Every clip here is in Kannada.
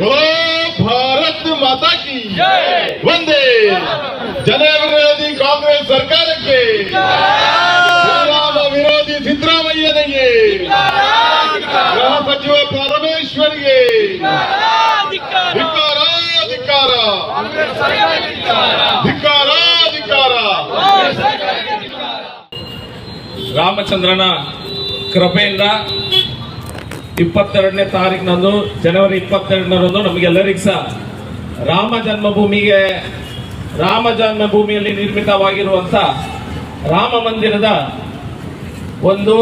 ಓ ಭಾರತ್ ಮಾತಾ ಕಿ ಒಂದೇ ಜನವಿರೋಧಿ ಕಾಂಗ್ರೆಸ್ ಸರ್ಕಾರಕ್ಕೆ ಶ್ರೀರಾಮ ವಿರೋಧಿ ಸಿದ್ದರಾಮಯ್ಯನಿಗೆ ಗೃಹ ಸಚಿವ ಪರಮೇಶ್ವರಿಗೆ ಧಿಕ್ಕಾರ ಧಿಕ್ಕಾರ ರಾಮಚಂದ್ರನ ಕೃಪೆಯಿಂದ ಇಪ್ಪತ್ತೆರಡನೇ ತಾರೀಕಿನಂದು ಜನವರಿ ಇಪ್ಪತ್ತೆರಡನರಂದು ನಮಗೆಲ್ಲರಿಗೂ ಸಹ ರಾಮ ಜನ್ಮಭೂಮಿಗೆ, ರಾಮ ಜನ್ಮಭೂಮಿಯಲ್ಲಿ ನಿರ್ಮಿತವಾಗಿರುವಂತ ರಾಮ ಮಂದಿರದ ಒಂದು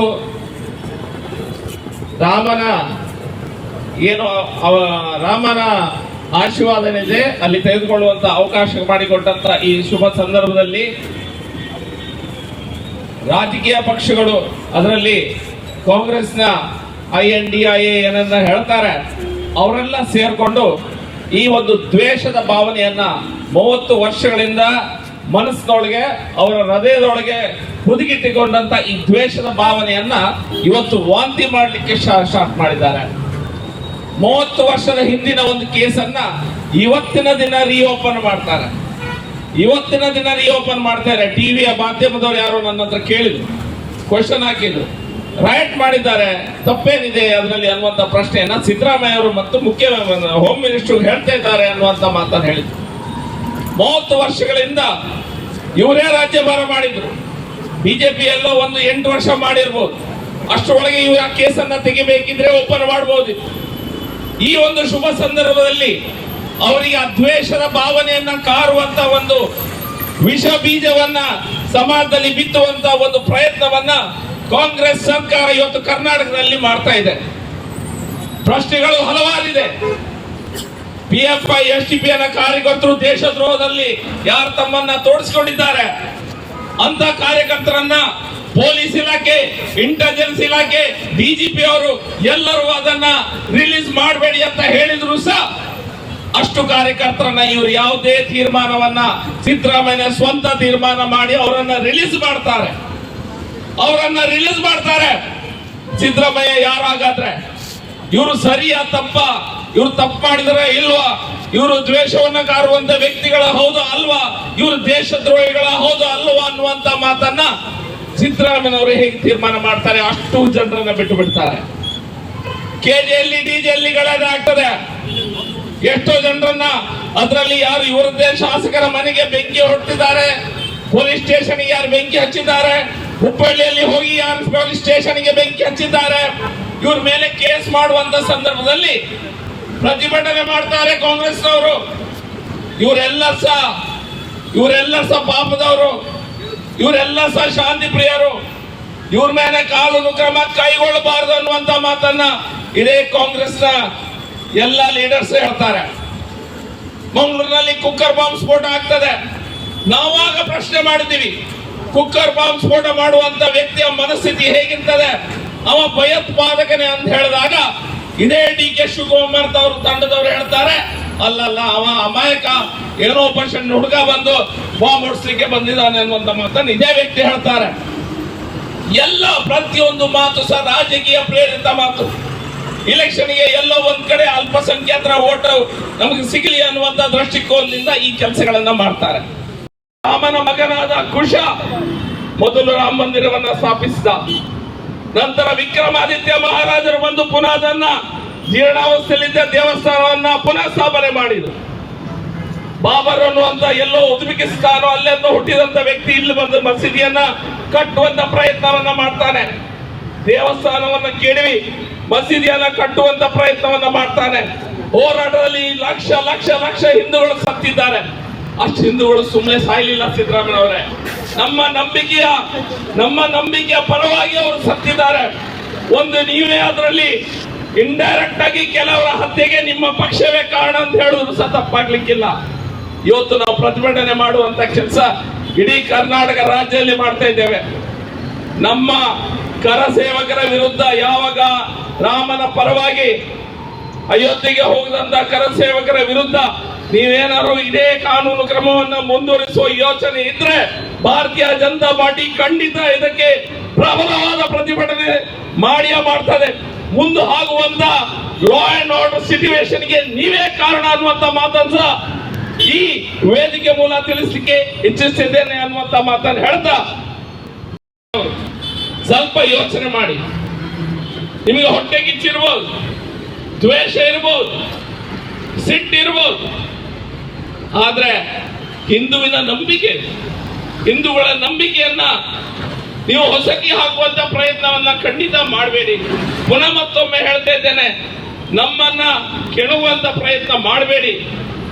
ರಾಮನ ಏನು ರಾಮನ ಆಶೀರ್ವಾದನೆ ಇದೆ ಅಲ್ಲಿ ತೆಗೆದುಕೊಳ್ಳುವಂತ ಅವಕಾಶ ಮಾಡಿಕೊಟ್ಟಂತ ಈ ಶುಭ ಸಂದರ್ಭದಲ್ಲಿ ರಾಜಕೀಯ ಪಕ್ಷಗಳು ಅದರಲ್ಲಿ ಕಾಂಗ್ರೆಸ್ನ I N D I A ಹೇಳ್ತಾರೆ, ಅವರೆಲ್ಲ ಸೇರ್ಕೊಂಡು ಈ ಒಂದು ದ್ವೇಷದ ಭಾವನೆಯನ್ನ ಮೂವತ್ತು ವರ್ಷಗಳಿಂದ ಮನಸ್ಸಿನೊಳಗೆ, ಅವರ ಹೃದಯದೊಳಗೆ ಹುದುಗಿಟ್ಟಿಕೊಂಡಂತ ಈ ದ್ವೇಷದ ಭಾವನೆಯನ್ನ ಇವತ್ತು ವಾಂತಿ ಮಾಡಲಿಕ್ಕೆ ಸ್ಟಾರ್ಟ್ ಮಾಡಿದ್ದಾರೆ. ಮೂವತ್ತು ವರ್ಷದ ಹಿಂದಿನ ಒಂದು ಕೇಸನ್ನ ಇವತ್ತಿನ ದಿನ ರೀಓಪನ್ ಮಾಡ್ತಾರೆ. ಇವತ್ತಿನ ದಿನ ರೀಓಪನ್ ಮಾಡ್ತಾರೆ. ಟಿವಿಯ ಮಾಧ್ಯಮದವ್ರು ಯಾರು ನನ್ನ ಹತ್ರ ಕೇಳಿದ್ರು ಕ್ವಶನ್ ಹಾಕಿದ್ರು. ರೈಟ್ ಮಾಡಿದ್ದಾರೆ. ತಪ್ಪೇನಿದೆ ಅದರಲ್ಲಿ ಅನ್ನುವಂತ ಪ್ರಶ್ನೆಯನ್ನ ಸಿದ್ದರಾಮಯ್ಯ ಅವರು ಮತ್ತು ಮುಖ್ಯ ಹೋಮ್ ಮಿನಿಸ್ಟರ್ ಹೇಳ್ತಾ ಇದ್ದಾರೆ ಅನ್ನುವಂತ ಮಾತನ್ನ ಹೇಳಿದ್ರು. ಮೂವತ್ತು ವರ್ಷಗಳಿಂದ ಇವರೇ ರಾಜ್ಯಭಾರ ಮಾಡಿದ್ರು. ಬಿಜೆಪಿ ಎಲ್ಲೋ ಒಂದು ಎಂಟು ವರ್ಷ ಮಾಡಿರ್ಬೋದು. ಅಷ್ಟರೊಳಗೆ ಇವರು ಕೇಸನ್ನ ತೆಗಿಬೇಕಿದ್ರೆ ಓಪನ್ ಮಾಡಬಹುದು ಈ ಒಂದು ಶುಭ ಸಂದರ್ಭದಲ್ಲಿ ಅವರಿಗೆ ಅದ್ವೇಷದ ಭಾವನೆಯನ್ನ ಕಾರುವಂತ ಒಂದು ವಿಷ ಬೀಜವನ್ನ ಸಮಾಜದಲ್ಲಿ ಬಿತ್ತುವಂತ ಒಂದು ಪ್ರಯತ್ನವನ್ನ ಕಾಂಗ್ರೆಸ್ ಸರ್ಕಾರ ಇವತ್ತು ಕರ್ನಾಟಕದಲ್ಲಿ ಮಾಡ್ತಾ ಇದೆ. ಪ್ರಶ್ನೆಗಳು ಹಲವಾರಿದೆ P F I S T P ಕಾರ್ಯಕರ್ತರು ದೇಶದ್ರೋಹದಲ್ಲಿ ಯಾರು ತಮ್ಮನ್ನ ತೋರಿಸಿಕೊಂಡಿದ್ದಾರೆ ಅಂತ ಕಾರ್ಯಕರ್ತರನ್ನ ಪೊಲೀಸ್ ಇಲಾಖೆ ಇಂಟೆಲಿಜೆನ್ಸ್ ಇಲಾಖೆ ಡಿಜಿಪಿ ಅವರು ಎಲ್ಲರೂ ಅದನ್ನ ರಿಲೀಸ್ ಮಾಡಬೇಡಿ ಅಂತ ಹೇಳಿದ್ರು ಸಹ ಅಷ್ಟು ಕಾರ್ಯಕರ್ತರನ್ನ ಇವರು ಯಾವುದೇ ತೀರ್ಮಾನವನ್ನ ಸಿದ್ದರಾಮಯ್ಯ ಸ್ವಂತ ತೀರ್ಮಾನ ಮಾಡಿ ಅವರನ್ನ ರಿಲೀಸ್ ಮಾಡ್ತಾರೆ. ಅವರನ್ನ ರಿಲೀಸ್ ಮಾಡ್ತಾರೆ. ಸಿದ್ದರಾಮಯ್ಯ ಯಾರಾಗಾದ್ರೆ? ಇವರು ಸರಿಯಾ ತಪ್ಪ? ಇವ್ರು ತಪ್ಪು ಮಾಡಿದ್ರೆ ಇಲ್ವಾ? ಇವರು ದ್ವೇಷವನ್ನ ಕಾರುವಂತ ವ್ಯಕ್ತಿಗಳ ಹೌದು ಅಲ್ವಾ? ಇವರು ದೇಶದ್ರೋಹಿಗಳ ಹೌದು ಅಲ್ವಾ ಅನ್ನುವಂತ ಮಾತನ್ನ ಸಿದ್ದರಾಮಯ್ಯನವರು ಹೇಗೆ ತೀರ್ಮಾನ ಮಾಡ್ತಾರೆ ಅಷ್ಟು ಜನರನ್ನ ಬಿಟ್ಟು ಬಿಡ್ತಾರೆ. ಕೆಜಿಯಲ್ಲಿ ಡಿಜಿಯಲ್ಲಿ ಆಗ್ತದೆ ಎಷ್ಟೋ ಜನರನ್ನ ಅದರಲ್ಲಿ ಯಾರು ಇವರದ್ದೇ ಶಾಸಕರ ಮನೆಗೆ ಬೆಂಕಿ ಹೊಟ್ಟಿದ್ದಾರೆ ಪೊಲೀಸ್ ಸ್ಟೇಷನ್ ಯಾರು ಬೆಂಕಿ ಹಚ್ಚಿದ್ದಾರೆ? ಹುಬ್ಬಳ್ಳಿಯಲ್ಲಿ ಹೋಗಿ ಯಾರು ಪೊಲೀಸ್ ಸ್ಟೇಷನ್ಗೆ ಬೆಂಕಿ ಹಚ್ಚಿದ್ದಾರೆ, ಇವ್ರ ಮೇಲೆ ಕೇಸ್ ಮಾಡುವಂತ ಸಂದರ್ಭದಲ್ಲಿ ಪ್ರತಿಭಟನೆ ಮಾಡ್ತಾರೆ ಕಾಂಗ್ರೆಸ್ನವರು. ಇವರೆಲ್ಲ ಸಹ ಇವರೆಲ್ಲ ಸಹ ಪಾಪದವರು, ಇವರೆಲ್ಲ ಸಹ ಶಾಂತಿ ಪ್ರಿಯರು. ಇವ್ರ ಮೇಲೆ ಕಾನೂನು ಕ್ರಮ ಕೈಗೊಳ್ಳಬಾರದು ಅನ್ನುವಂತ ಮಾತನ್ನ ಇದೇ ಕಾಂಗ್ರೆಸ್ನ ಎಲ್ಲ ಲೀಡರ್ಸ್ ಹೇಳ್ತಾರೆ. ಮಂಗಳೂರಿನಲ್ಲಿ ಕುಕ್ಕರ್ ಬಾಂಬ್ ಸ್ಫೋಟ ಆಗ್ತದೆ. ನಾವಾಗ ಪ್ರಶ್ನೆ ಮಾಡಿದ್ದೀವಿ. ಕುಕ್ಕರ್ ಬಾಂಬ್ ಸ್ಫೋಟ ಮಾಡುವಂತ ವ್ಯಕ್ತಿಯ ಮನಸ್ಥಿತಿ ಹೇಗಿರ್ತದೆ? ಅವ ಭಯೋತ್ಪಾದಕನೇ ಅಂತ ಹೇಳಿದಾಗ ಇದೇ ಡಿ ಕೆ ಶಿವಕುಮಾರ್ ಅವರು ತಂಡದವರು ಹೇಳ್ತಾರೆ, ಅಲ್ಲಲ್ಲ, ಅವ ಅಮಾಯಕ, ಏನೋ ಪರ್ಷನ್ ಹುಡುಗ ಬಂದು ಬಾಂಬ್ ಹೊಡ್ಸ್ಲಿಕ್ಕೆ ಬಂದಿದ್ದಾನೆ ಅನ್ನುವಂತ ಮಾತನ್ನು ಇದೇ ವ್ಯಕ್ತಿ ಹೇಳ್ತಾರೆ. ಎಲ್ಲ, ಪ್ರತಿಯೊಂದು ಮಾತು ಸಹ ರಾಜಕೀಯ ಪ್ರೇರಿತ ಮಾತು. ಇಲೆಕ್ಷನ್ಗೆ ಎಲ್ಲೋ ಒಂದ್ ಕಡೆ ಅಲ್ಪಸಂಖ್ಯಾತರ ಓಟ್ ನಮಗೆ ಸಿಗಲಿ ಅನ್ನುವಂತ ದೃಷ್ಟಿಕೋನದಿಂದ ಈ ಕೆಲಸಗಳನ್ನ ಮಾಡ್ತಾರೆ. ರಾಮನ ಮಗನಾದ ಕುಶ ಮೊದಲು ರಾಮ ಮಂದಿರವನ್ನ ಸ್ಥಾಪಿಸಿದ. ನಂತರ ವಿಕ್ರಮಾದಿತ್ಯ ಮಹಾರಾಜರು ಬಂದು ಪುನಃ ಅದನ್ನ ಜೀರ್ಣಾವಸ್ಥೆಯಲ್ಲಿದ್ದ ದೇವಸ್ಥಾನವನ್ನ ಪುನಃ ಸ್ಥಾಪನೆ ಮಾಡಿದರು. ಬಾಬರ್ ಅನ್ನುವಂತ ಎಲ್ಲೋ ಉಜ್ಬೇಕಿಸ್ತಾನ ಅಲ್ಲೆಂದ ಹುಟ್ಟಿದಂತ ವ್ಯಕ್ತಿ ಇಲ್ಲಿ ಬಂದು ಮಸೀದಿಯನ್ನ ಕಟ್ಟುವಂತ ಪ್ರಯತ್ನವನ್ನ ಮಾಡ್ತಾನೆ. ದೇವಸ್ಥಾನವನ್ನ ಕೇಳಿವಿ ಮಸೀದಿಯನ್ನ ಕಟ್ಟುವಂತ ಪ್ರಯತ್ನವನ್ನ ಮಾಡ್ತಾನೆ. ಹೋರಾಟದಲ್ಲಿ ಲಕ್ಷ ಲಕ್ಷ ಲಕ್ಷ ಹಿಂದೂಗಳು ಸತ್ತಿದ್ದಾರೆ. ಅಷ್ಟು ಹಿಂದೂಗಳು ಸುಮ್ಮನೆ ಸಾಯ್ಲಿಲ್ಲ ಸಿದ್ದರಾಮಯ್ಯ ನಮ್ಮ ನಂಬಿಕೆಯ ನಮ್ಮ ನಂಬಿಕೆಯ ಪರವಾಗಿ ಅವರು ಸತ್ತಿದ್ದಾರೆ. ಒಂದು ನೀವೇ ಅದರಲ್ಲಿ ಇಂಡೈರೆಕ್ಟ್ ಆಗಿ ಕೆಲವರ ಹತ್ಯೆಗೆ ನಿಮ್ಮ ಪಕ್ಷವೇ ಕಾರಣ ಅಂತ ಹೇಳುವುದು ಸಹ ತಪ್ಪಾಗ್ಲಿಕ್ಕಿಲ್ಲ. ಇವತ್ತು ನಾವು ಪ್ರತಿಭಟನೆ ಮಾಡುವಂತ ಕೆಲಸ ಇಡೀ ಕರ್ನಾಟಕ ರಾಜ್ಯದಲ್ಲಿ ಮಾಡ್ತಾ ಇದ್ದೇವೆ. ನಮ್ಮ ಕರ ಸೇವಕರ ವಿರುದ್ಧ ಯಾವಾಗ ರಾಮನ ಪರವಾಗಿ ಅಯೋಧ್ಯೆಗೆ ಹೋಗದಂತ ಕರ ಸೇವಕರ ವಿರುದ್ಧ ನೀವೇನಾದ್ರು ಇದೇ ಕಾನೂನು ಕ್ರಮವನ್ನ ಮುಂದುವರಿಸುವ ಯೋಚನೆ ಇದ್ರೆ ಭಾರತೀಯ ಜನತಾ ಪಾರ್ಟಿ ಖಂಡಿತ ಇದಕ್ಕೆ ಪ್ರಬಲವಾದ ಪ್ರತಿಭಟನೆ ಮಾಡಿಯ ಮಾಡ್ತದೆ. ಮುಂದೆ ಆಗುವಂತ ಲಾ ಅಂಡ್ ಆರ್ಡರ್ ಸಿಚುವೇಶನ್ಗೆ ನೀವೇ ಕಾರಣ ಅನ್ನುವಂತ ಮಾತನ್ನ ಈ ವೇದಿಕೆ ಮೂಲ ತಿಳಿಸಲಿಕ್ಕೆ ಇಚ್ಛಿಸಿದ್ದೇನೆ ಅನ್ನುವಂತ ಮಾತನ್ನು ಹೇಳ್ತಾ ಸ್ವಲ್ಪ ಯೋಚನೆ ಮಾಡಿ. ನಿಮಗೆ ಹೊಟ್ಟೆಗಿಚ್ಚಿರ್ಬೋದು ದ್ವೇಷ ಇರ್ಬೋದು ಸಿಟ್ಟಿರ್ಬೋದು ಆದ್ರೆ ಹಿಂದುವಿನ ನಂಬಿಕೆ, ಹಿಂದೂಗಳ ನಂಬಿಕೆಯನ್ನ ನೀವು ಹೊಸಕಿ ಹಾಕುವಂತ ಪ್ರಯತ್ನವನ್ನ ಖಂಡಿತ ಮಾಡಬೇಡಿ. ಪುನಃ ಮತ್ತೊಮ್ಮೆ ಹೇಳ್ತಾ ಇದ್ದೇನೆ, ನಮ್ಮನ್ನ ಕೆಣುವಂತ ಪ್ರಯತ್ನ ಮಾಡಬೇಡಿ.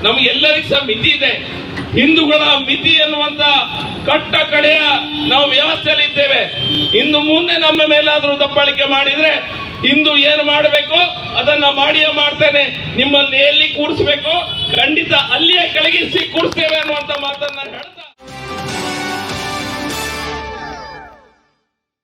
ನಮ್ಗೆಲ್ಲರಿಗೂ ಸಹ ಮಿತಿ ಇದೆ. ಹಿಂದೂಗಳ ಮಿತಿ ಎನ್ನುವಂತ ಕಟ್ಟ ಕಡೆಯ ನಾವು ವ್ಯವಸ್ಥೆಯಲ್ಲಿ ಇದ್ದೇವೆ ಇನ್ನು ಮುಂದೆ ನಮ್ಮ ಮೇಲಾದರೂ ದಬ್ಬಾಳಿಕೆ ಮಾಡಿದ್ರೆ ಇಂದು ಏನು ಮಾಡಬೇಕು? ಅದನ್ನ ಮಾಡಿಯೇ ಮಾಡ್ತೇನೆ. ನಿಮ್ಮಲ್ಲಿ ಎಲ್ಲಿ ಕೂಡಿಸ್ಬೇಕು ಖಂಡಿತ ಅಲ್ಲಿಯೇ ಕೆಳಗಿಸಿ ಕೂಡಿಸ್ತೇವೆ ಅನ್ನುವಂತ ಮಾತನ್ನ ಹೇಳ್ತಾ